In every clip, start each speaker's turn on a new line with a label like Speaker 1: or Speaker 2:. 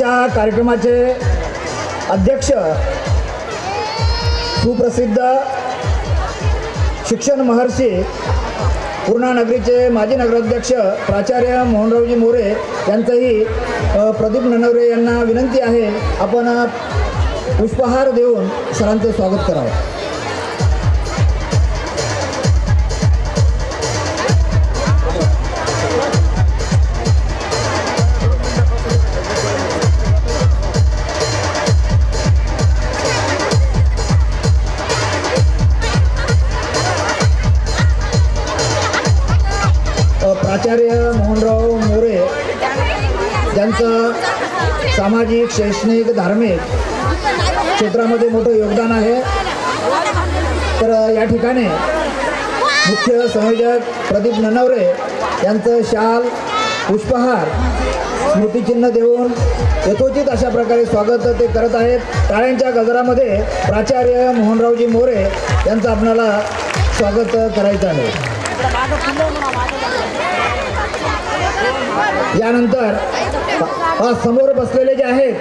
Speaker 1: आजच्या कार्यक्रमाचे अध्यक्ष सुप्रसिद्ध शिक्षण महर्षी पूर्णा नगरीचे माजी नगराध्यक्ष प्राचार्य मोहनरावजी मोरे यांचंही प्रदीप ननवरे यांना विनंती आहे आपण पुष्पहार देऊन सरांचं स्वागत करावं. आचार्य मोहनराव मोरे यांचं सामाजिक शैक्षणिक धार्मिक क्षेत्रामध्ये मोठं योगदान आहे. तर या ठिकाणी मुख्य संयोजक प्रदीप ननवरे यांचं शाल पुष्पहार स्मृतिचिन्ह देऊन यथोचित अशा प्रकारे स्वागत ते करत आहेत. टाळ्यांच्या गजरामध्ये प्राचार्य मोहनरावजी मोरे यांचं आपल्याला स्वागत करायचं आहे. यानंतर समोर बसलेले जे आहेत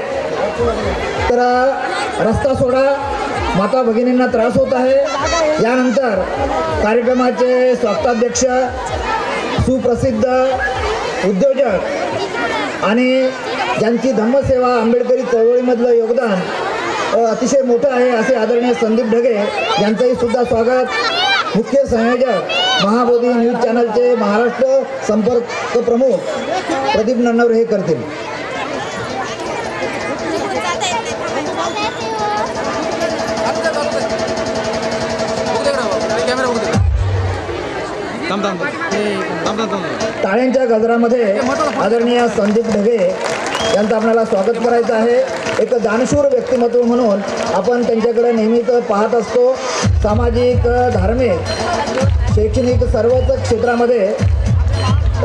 Speaker 1: तर रस्ता सोडा माता भगिनींना त्रास होत आहे. यानंतर कार्यक्रमाचे स्वागताध्यक्ष सुप्रसिद्ध उद्योजक आणि ज्यांची धम्मसेवा आंबेडकरी चळवळीमधलं योगदान अतिशय मोठं आहे असे आदरणीय संदीप ढगे यांचंही सुद्धा स्वागत. मुख्य संयोजक महाबोधी न्यूज चॅनलचे महाराष्ट्र संपर्क प्रमुख प्रदीप नन्नवरे हे करतील. टाळ्यांच्या गजरामध्ये आदरणीय संदीप ढगे यांचं आपल्याला स्वागत करायचं आहे. एक दानशूर व्यक्तिमत्व म्हणून आपण त्यांच्याकडे नेहमीच पाहत असतो. सामाजिक धार्मिक शैक्षणिक सर्वच क्षेत्रामध्ये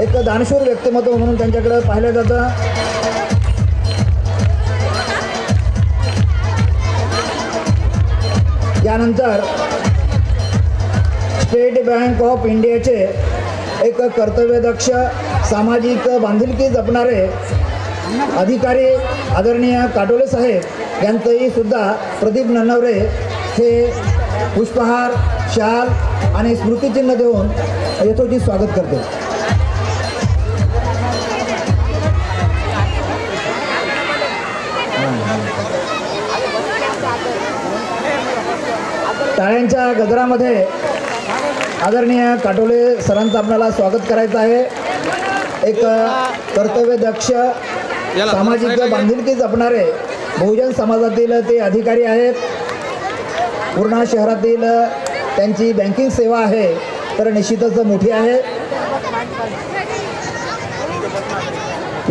Speaker 1: एक दानशूर व्यक्तिमत्व म्हणून त्यांच्याकडे पाहिलं जातं. यानंतर स्टेट बँक ऑफ इंडियाचे एक कर्तव्यदक्ष सामाजिक बांधिलकी जपणारे अधिकारी आदरणीय काटोले साहेब यांचंही सुद्धा प्रदीप नन्नवरे हे पुष्पहार शाल आणि स्मृतिचिन्ह देऊन यथोचित स्वागत करते. टाळ्यांच्या गजरामध्ये आदरणीय काटोले सरांचं आपल्याला स्वागत करायचं आहे. एक कर्तव्यदक्ष सामाजिक बांधिलकी जपणारे बहुजन समाजातील ते अधिकारी आहेत. पूर्णा शहरातील त्यांची बँकिंग सेवा आहे तर निश्चितच मोठी आहे.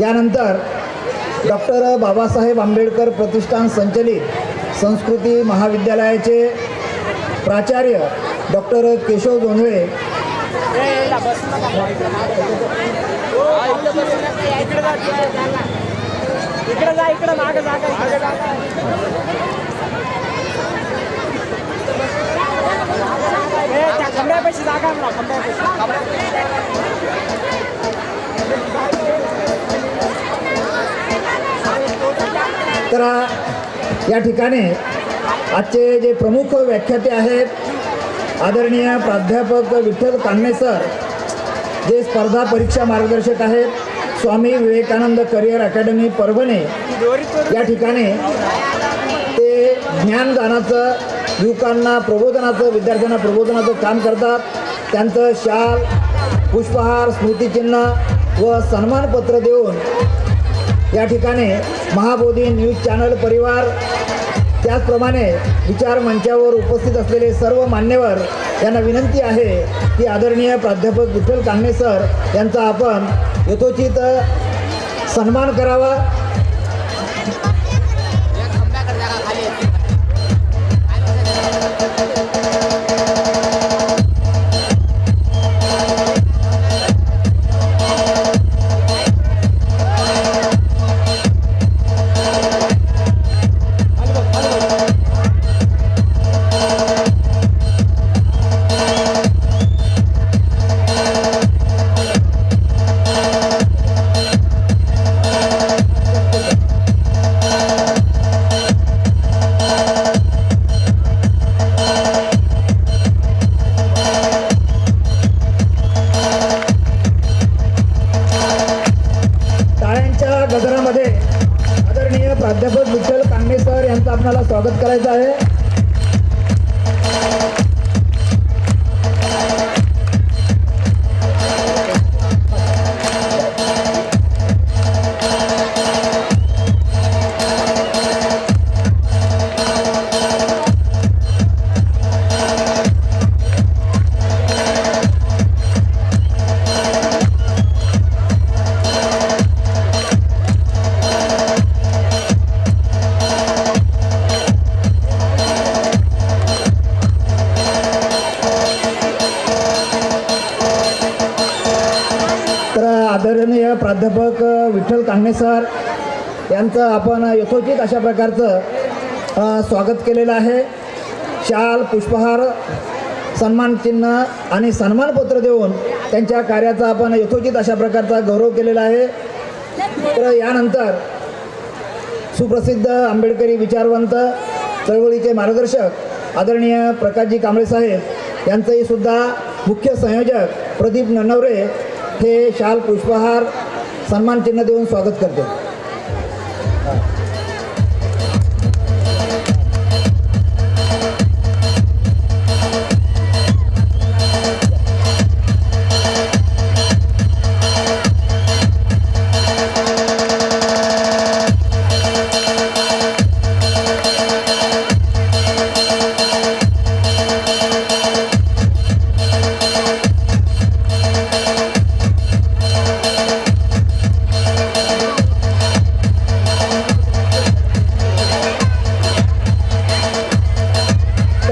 Speaker 1: यानंतर डॉक्टर बाबासाहेब आंबेडकर प्रतिष्ठान संचलित संस्कृती महाविद्यालयाचे प्राचार्य डॉक्टर केशव जोंधळे.
Speaker 2: इकडे जा इकडे मागे
Speaker 1: जा या ठिकाणी आजचे जे प्रमुख व्याख्याते आहेत आदरणीय प्राध्यापक विठ्ठल कांगणे सर जे स्पर्धा परीक्षा मार्गदर्शक आहेत स्वामी विवेकानंद करिअर अकॅडमी परभणी या ठिकाणी ते ज्ञानदानाचं युवकांना प्रबोधनाचं विद्यार्थ्यांना प्रबोधनाचं काम करतात. त्यांचं शाल पुष्पहार स्मृतिचिन्ह व सन्मानपत्र देऊन या ठिकाणी महाबोधी न्यूज चॅनल परिवार त्याचप्रमाणे विचार मंचावर उपस्थित असलेले सर्व मान्यवर यांना विनंती आहे की आदरणीय प्राध्यापक विठ्ठल कांगणे सर यांचा आपण यथोचित सन्मान करावा. आपल्याला स्वागत आदरणीय प्राध्यापक विठ्ठल कांगणे सर यांचं आपण यथोचित अशा प्रकारचं स्वागत केलेलं आहे. शाल पुष्पहार सन्मान चिन्ह आणि सन्मानपत्र देऊन त्यांच्या कार्याचा आपण यथोचित अशा प्रकारचा गौरव केलेला आहे. तर यानंतर सुप्रसिद्ध आंबेडकरी विचारवंत चळवळीचे मार्गदर्शक आदरणीय प्रकाशजी कांबळे साहेब यांचंही सुद्धा मुख्य संयोजक प्रदीप ननवरे हे शाल पुष्पहार सन्मान चिन्ह देऊन स्वागत करते.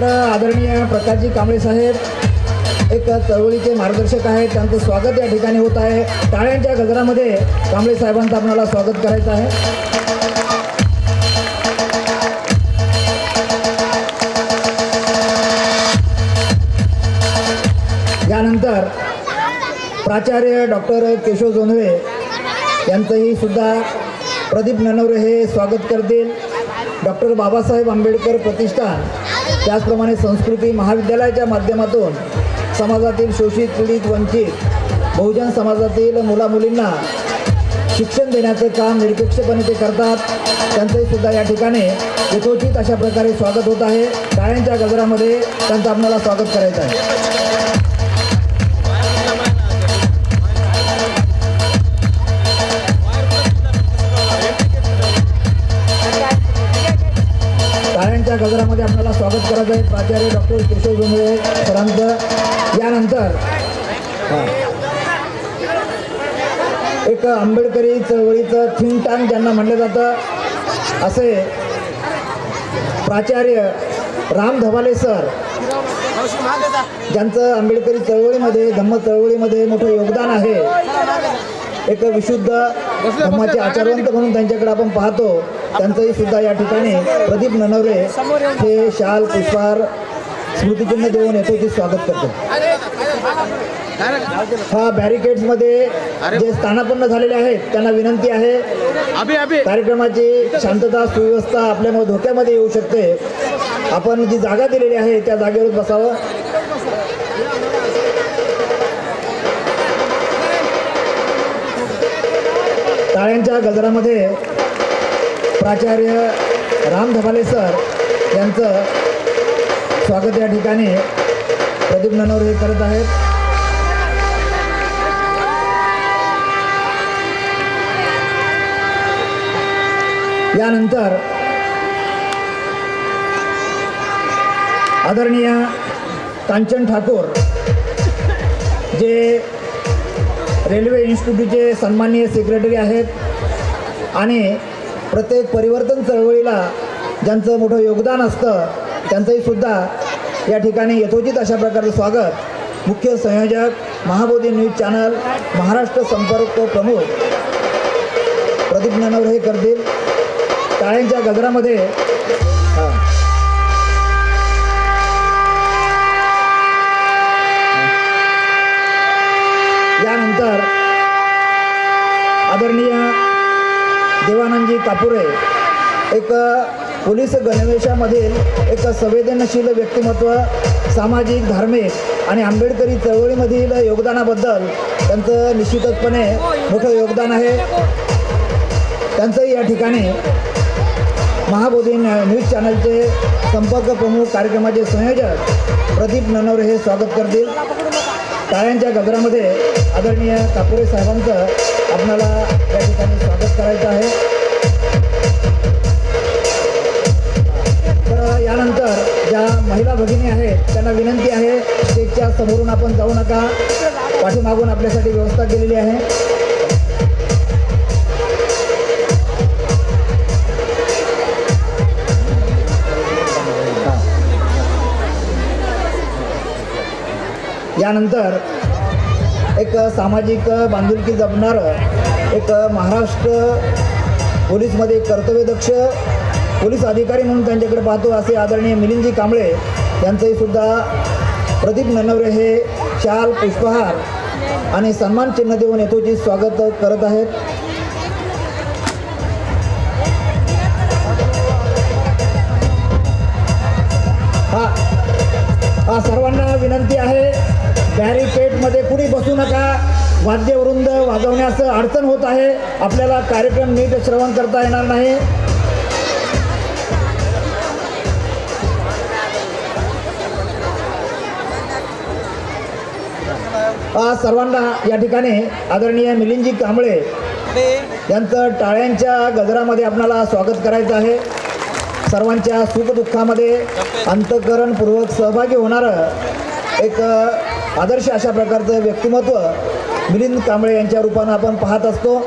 Speaker 1: मात्र आदरणीय प्रकाशजी कांबळे साहेब. एक चळवळीचे मार्गदर्शक आहेत त्यांचं स्वागत या ठिकाणी होत आहे. टाळ्यांच्या गजरामध्ये कांबळे साहेबांचं आपल्याला स्वागत करायचं आहे. यानंतर प्राचार्य डॉक्टर केशव जोंधळे यांचंही सुद्धा प्रदीप ननवरे हे स्वागत करतील. डॉक्टर बाबासाहेब आंबेडकर प्रतिष्ठान त्याचप्रमाणे संस्कृती महाविद्यालयाच्या माध्यमातून समाजातील शोषित पीडित वंचित बहुजन समाजातील मुलामुलींना शिक्षण देण्याचं काम निरपेक्षपणे ते करतात. त्यांचंही सुद्धा या ठिकाणी यथोचित अशा प्रकारे स्वागत होत आहे. टाळ्यांच्या गजरामध्ये त्यांचं आपल्याला स्वागत करायचं आहे. टाळ्यांच्या गजरामध्ये आपल्याला स्वागत करायचं आहे. प्राचार्य डॉक्टर केशव जोंधळे सरांचं. यानंतर एक आंबेडकरी चळवळीचं थिंक टँक ज्यांना म्हटलं जातं असे प्राचार्य राम धवाले सर. ज्यांचं आंबेडकरी चळवळीमध्ये धम्म चळवळीमध्ये मोठं योगदान आहे. एक विशुद्ध धम्माचे आचारवंत म्हणून त्यांच्याकडे आपण पाहतो. त्यांचंही सुद्धा या ठिकाणी प्रदीप ननवरे हे शाल पुष्पहार स्मृतिचिन्ह देऊन येथे स्वागत करतो. हा बॅरिकेड्समध्ये जे स्थानापन्न झालेले आहेत त्यांना विनंती आहे.
Speaker 3: अभि अभि.
Speaker 1: कार्यक्रमाची शांतता सुव्यवस्था आपल्यामुळे धोक्यामध्ये येऊ शकते. आपण जी जागा दिलेली आहे त्या जागेवर बसावं. टाळ्यांच्या गजरामध्ये प्राचार्य राम धबाले सर यांचं स्वागत या ठिकाणी प्रदीप ननवरे हे करत आहेत. यानंतर आदरणीय कांचन ठाकूर जे रेल्वे इन्स्टिट्यूटचे सन्माननीय सेक्रेटरी आहेत आणि प्रत्येक परिवर्तन चळवळीला ज्यांचं मोठं योगदान असतं त्यांचंही सुद्धा या ठिकाणी यथोचित अशा प्रकारचं स्वागत. मुख्य संयोजक महाबोधी न्यूज चॅनल महाराष्ट्र संपर्क प्रमुख. प्रदीप ननवरे हे करतील. टाळ्यांच्या गजरामध्ये एक पोलीस गणवेशामधील एक संवेदनशील व्यक्तिमत्व सामाजिक धार्मिक आणि आंबेडकरी चळवळीमधील योगदानाबद्दल त्यांचं निश्चितचपणे मोठं योगदान आहे. त्यांचंही या ठिकाणी महाबोधी न्यूज चॅनलचे संपर्क प्रमुख कार्यक्रमाचे संयोजक प्रदीप ननवरे हे स्वागत करतील. टाळ्यांच्या गजरामध्ये आदरणीय कापुरे साहेबांचं आपणाला या ठिकाणी स्वागत करायचं आहे. ज्या महिला भगिनी आहेत त्यांना विनंती आहे स्टेजच्या समोरून आपण जाऊ नका. पाठीमागून आपल्यासाठी व्यवस्था केलेली आहे. यानंतर एक सामाजिक बांधिलकी जपणारं एक महाराष्ट्र पोलीसमध्ये कर्तव्यदक्ष पोलीस अधिकारी म्हणून त्यांच्याकडे पाहतो असे आदरणीय मिलिंदजी कांबळे यांचंही सुद्धा प्रदीप ननवरे हे शाल पुष्पहार आणि सन्मान चिन्ह देऊन येतोची स्वागत करत आहेत. हा हा सर्वांना विनंती आहे बॅरिकेडमध्ये कुणी बसू नका वाद्यवृंद वाजवण्यास अडचण होत आहे आपल्याला कार्यक्रम नीट श्रवण करता येणार नाही. सर्वांना या ठिकाणी आदरणीय मिलिंदजी कांबळे यांचं टाळ्यांच्या गजरामध्ये आपणाला स्वागत करायचं आहे. सर्वांच्या सुखदुःखामध्ये अंतकरणपूर्वक सहभागी होणारं एक आदर्श अशा प्रकारचं व्यक्तिमत्व मिलिंद कांबळे यांच्या रूपानं आपण पाहत असतो.